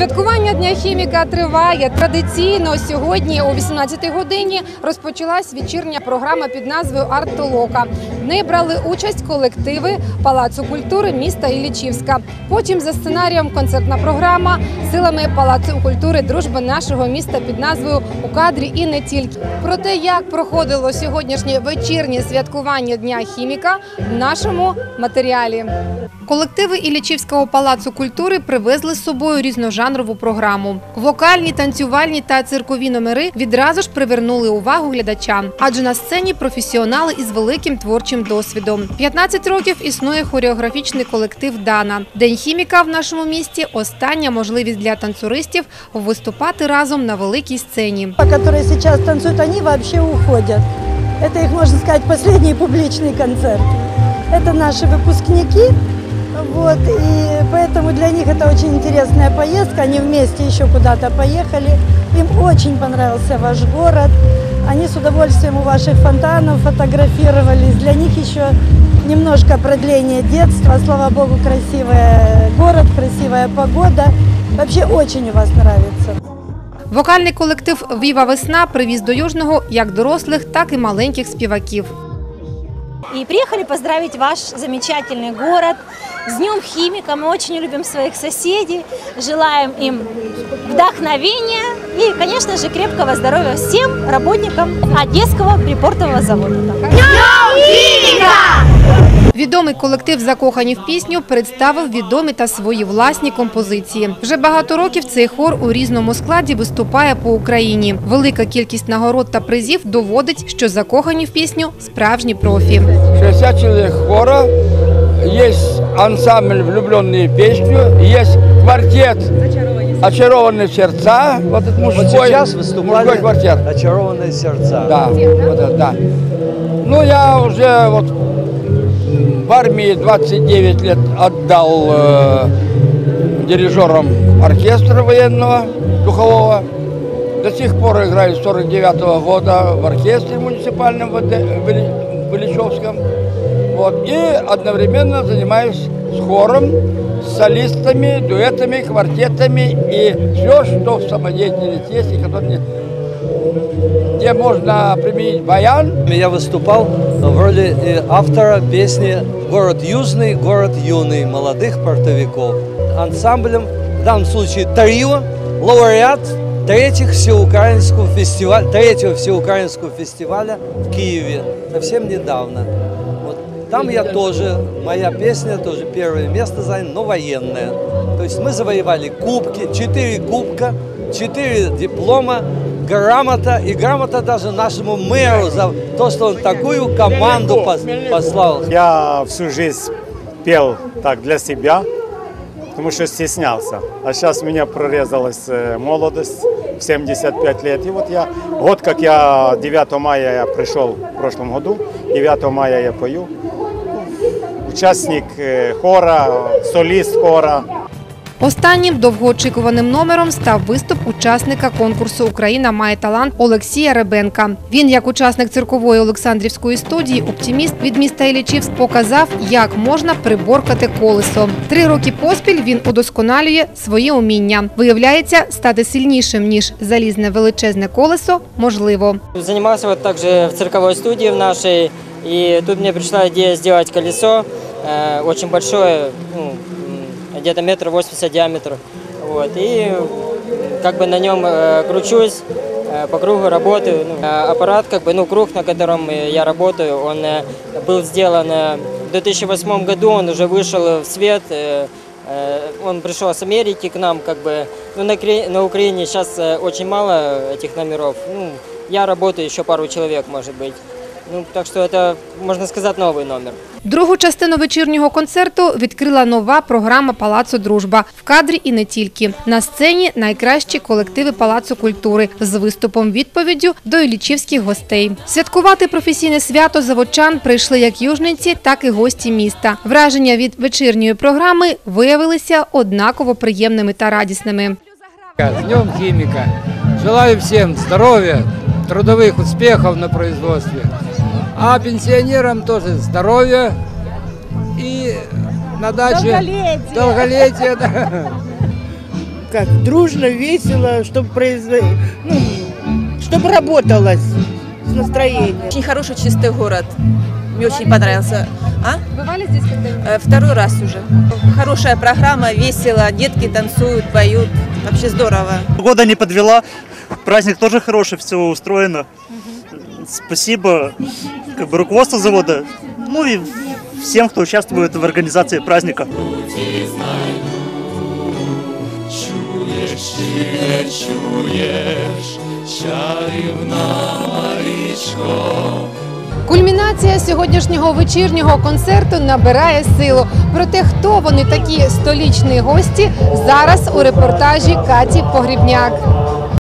Святкування Дня хіміка триває. Традиційно сьогодні о 18-й годині розпочалась вечірня програма під назвою Арт Толока. В неї брали участь колективи Палацу культури міста Іллічівська. Потім за сценарієм концертна програма силами Палацу культури Дружба нашого міста під назвою У кадрі і не тільки. Про те, як проходило сьогоднішнє вечірнє святкування Дня хіміка в нашому матеріалі. Колективи Іллічівського палацу культури привезли з собою різножанрову програму. Вокальні, танцювальні та циркові номери відразу ж привернули увагу глядача, адже на сцені професіонали із великим творчим досвідом. 15 років існує хореографічний колектив Дана. День хіміка в нашому місті остання можливість для танцюристів виступати разом на великій сцені. которые сейчас танцуют, они вообще уходят. Это их, можно сказать, последний публичный концерт. Это наши выпускники, вот, и поэтому для них это очень интересная поездка. Они вместе еще куда-то поехали. Им очень понравился ваш город. Они с удовольствием у ваших фонтанов фотографировались. Для них еще немножко продление детства. Слава богу, красивый город, красивая погода. Вообще очень у вас нравится. Вокальний колектив Віва Весна привіз до Южного як дорослих, так і маленьких співаків. И приехали поздравить ваш замечательный город с Днем Химика. Мы очень любим своих соседей, желаем им вдохновения и, конечно же, крепкого здоровья всем работникам Одесского припортового завода. Відомий колектив Закохані в пісню представив відомі та свої власні композиції. Вже багато років цей хор у різному складі виступає по Україні. Велика кількість нагород та призів доводить, що закохані в пісню справжні профі. 60 человек хора, есть ансамбль «Влюбленные в песню», есть квартет «Очарованные сердца», вот этот мужской, Вот сейчас выступали мужской квартет. «Очарованные сердца». Да, вот это, да. Ну, я уже вот м, в армии 29 лет отдал э, дирижерам оркестра военного, духового. До сих пор играю с 49 года в оркестре муниципальном в в Ильичевском. Вот. И одновременно занимаюсь с хором, с солистами, дуэтами, квартетами и все, что в самодеятельности есть, и которое не- где можно применить баян, Я выступал в роли э, автора песни «Город Южный, город юный» молодых портовиков. Ансамблем, в данном случае трио, лауреат третьих всеукраинского фестиваля, третьего всеукраинского фестиваля в Киеве совсем недавно. Вот. Там я тоже, моя песня тоже первое место заняла, но военная. То есть мы завоевали кубки, четыре кубка, четыре диплома, грамота и грамота даже нашему мэру за то, что он такую команду пос- послал. Я всю жизнь пел так для себя, потому что стеснялся. А сейчас у меня прорезалась э, молодость в 75 лет. И вот я, год как я 9 мая я пришел в прошлом году, 9 мая я пою. Участник э, хора, солист хора. Останнім довгоочікуваним номером став виступ учасника конкурсу Україна має талант Олексія Ребенка. Він, як учасник циркової Олександрівської студії, оптиміст від міста Іллічівськ, показав, як можна приборкати колесо. Три роки поспіль він удосконалює свої уміння. Виявляється, стати сильнішим ніж залізне величезне колесо можливо. Занимался вот также в цирковой студии в нашей, и тут мне пришла идея сделать колесо, э, очень большое, ну, где-то метр восемьдесят диаметр, вот, и как бы на нем э, кручусь, э, по кругу работаю. Ну, э, аппарат, как бы, ну, круг, на котором я работаю, он был сделан в 2008 году, он уже вышел в свет, он пришел с Америки к нам, как бы, ну, на, на Украине сейчас очень мало этих номеров, ну, я работаю, еще пару человек, может быть. Ну, так что это, можно сказать, новый номер. Другу частину вечірнього концерту відкрила нова програма Палацу Дружба в кадрі і не тільки. На сцені найкращі колективи Палацу культури з виступом відповіддю до ілічівських гостей. Святкувати професійне свято заводчан прийшли як южниці, так і гості міста. Враження від вечірньої програми виявилися однаково приємними та радісними. С Днем химика. Желаю всем здоровья, трудовых успехов на производстве. А пенсионерам тоже здоровья и на даче долголетия, да. как дружно, весело, чтобы производ... ну, чтобы работалось с настроением. Очень хороший, чистый город. Мне очень понравился. А? Бывали здесь когда-нибудь? Э, Второй раз уже. Хорошая программа, весело, детки танцуют, поют. Вообще здорово. Погода не подвела, праздник тоже хороший, все устроено. Спасибо как бы, руководству завода, ну и всем, кто участвует в организации праздника. Кульмінація сьогоднішнього вечірнього концерту набирає силу. Проте хто вони такі столічні гості зараз у репортажі Каті Погрібняк.